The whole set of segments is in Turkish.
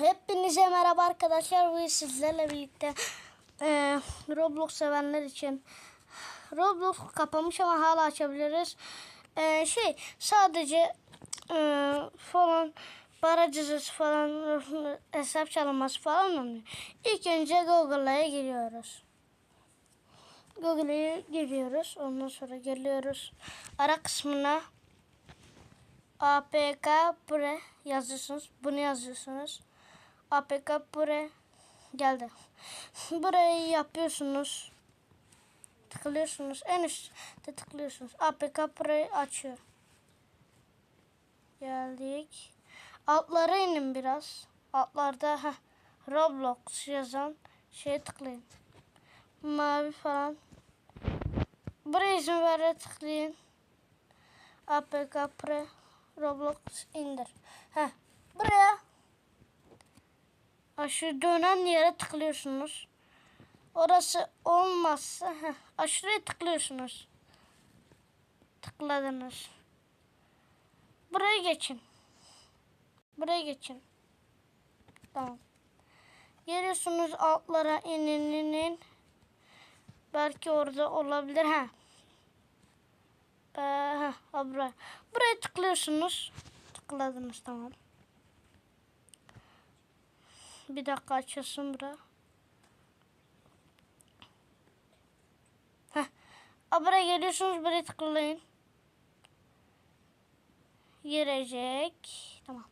Hepinize merhaba arkadaşlar. Bugün sizlerle birlikte e, Roblox sevenler için Roblox kapamış ama hala açabiliriz. E, şey sadece e, falan para cezası falan hesap çalınması falan olmuyor. İlk önce Google'a giriyoruz. Google'a giriyoruz. Ondan sonra geliyoruz. Ara kısmına APK Pre yazıyorsunuz. Bunu yazıyorsunuz. APK Pre geldi. Burayı yapıyorsunuz. Tıklıyorsunuz. En üstte tıklıyorsunuz. APK Pre açıyor. Geldik. Altlara inin biraz. Altlarda heh, Roblox yazan şeye tıklayın. Mavi falan. Buraya izin vere tıklayın. APK Pre Roblox indir. Heh, buraya aşırı dönen yere tıklıyorsunuz. Orası olmazsa heh, aşırıya tıklıyorsunuz. Tıkladınız. Buraya geçin. Buraya geçin. Tamam. Geliyorsunuz altlara inin inin. Belki orada olabilir. Ha. Ee. Buraya tıklıyorsunuz. Tıkladınız tamam. Bir dakika açılsın bura. Heh. Ha, buraya geliyorsunuz buraya tıklayın. Girecek. Tamam.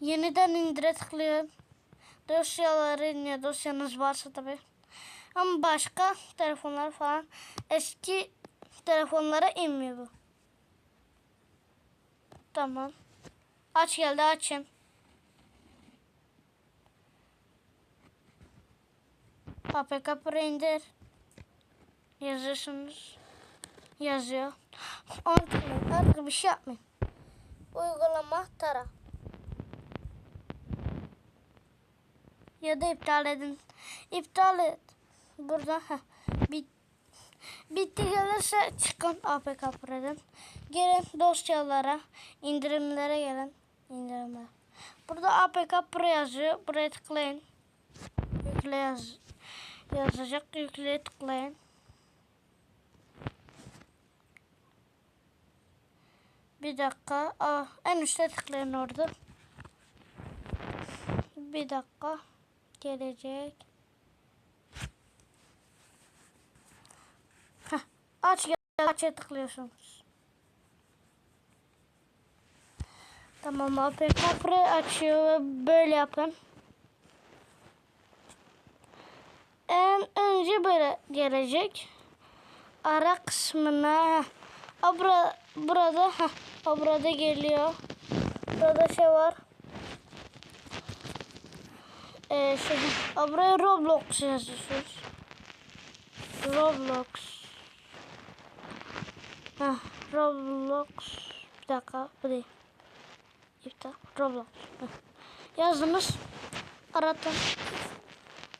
Yeniden indire tıklayın. Dosyaları iniyor. Dosyanız varsa tabi. Ama başka telefonlar falan eski telefonlara inmiyor bu. Tamam. Aç geldi açın. APK Pro indir. Yazıyorsunuz. Yazıyor. Unutmayın. Artık bir şey yapmayın. Uygulama tara. Ya da iptal edin. İptal et. Burada heh, bit, bitti gelirse çıkın APK Pro'dan. Gelin dosyalara, indirimlere gelin. İndirimler. Burada APK Pro yazıyor. Buraya tıklayın. Yükle yaz, yazacak. Yükleye tıklayın. Bir dakika. Aa, en üstte tıklayın orada. Bir dakika. Gelecek. Heh, aç. Aç'a tıklıyorsunuz. Tamam APK Pro açıyor böyle yapın. En önce böyle gelecek. Ara kısmına. Ha, bura, burada ha, ha, burada geliyor. Burada şey var. Ee, şey, ha, buraya Roblox yazıyorsunuz. Roblox. Ha, Roblox. Bir dakika bu değil. İptal. Roblox. Heh. Yazdınız. Aratın.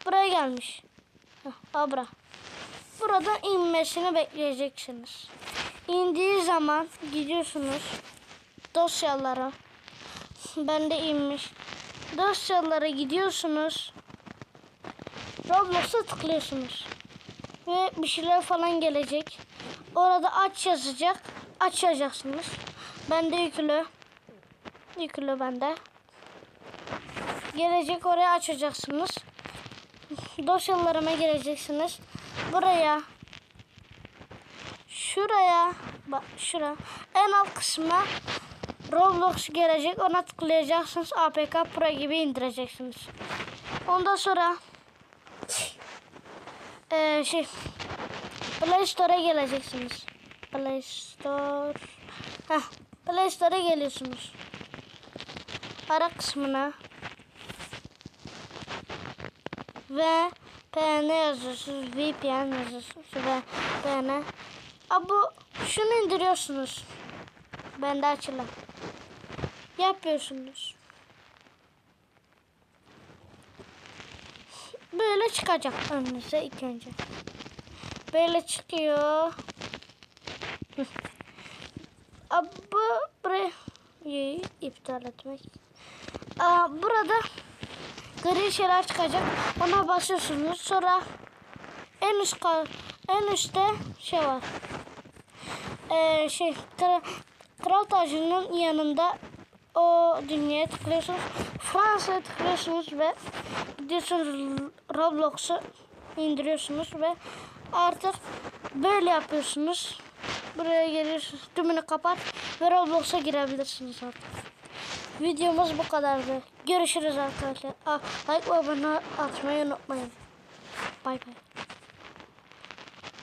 Buraya gelmiş. Abra. Burada inmesini bekleyeceksiniz. İndiği zaman gidiyorsunuz dosyalara. Bende inmiş. Dosyalara gidiyorsunuz. Roblox'a tıklıyorsunuz. Ve bir şeyler falan gelecek. Orada aç yazacak. Açacaksınız. Bende yüklü. Yüklü bende. Gelecek oraya açacaksınız. Dosyalarıma gireceksiniz. Buraya şuraya bak şura en alt kısmına Roblox gelecek ona tıklayacaksınız APK Pro gibi indireceksiniz. Ondan sonra eee şey Play Store'a geleceksiniz. Play Store Heh, Play Store'a geliyorsunuz. Ara kısmına ve PN yazıyorsunuz. VPN yazıyorsunuz ve PN. Aa, bu şunu indiriyorsunuz. Bende açılan. Yapıyorsunuz. Böyle çıkacak önünüze ilk önce. Böyle çıkıyor. Aa, bu burayı iptal etmek. Aa, burada gri şeyler çıkacak. Ona basıyorsunuz. Sonra en üst en üstte şey var. Ee, şey kra- kral tacının yanında o dünyaya tıklıyorsunuz. Fransa'ya tıklıyorsunuz ve gidiyorsunuz Roblox'u indiriyorsunuz ve artık böyle yapıyorsunuz. Buraya geliyorsunuz. Tümünü kapat ve Roblox'a girebilirsiniz artık. Videomuz bu kadardı. Görüşürüz arkadaşlar. Aa, Like ve abone atmayı unutmayın. Bay bay.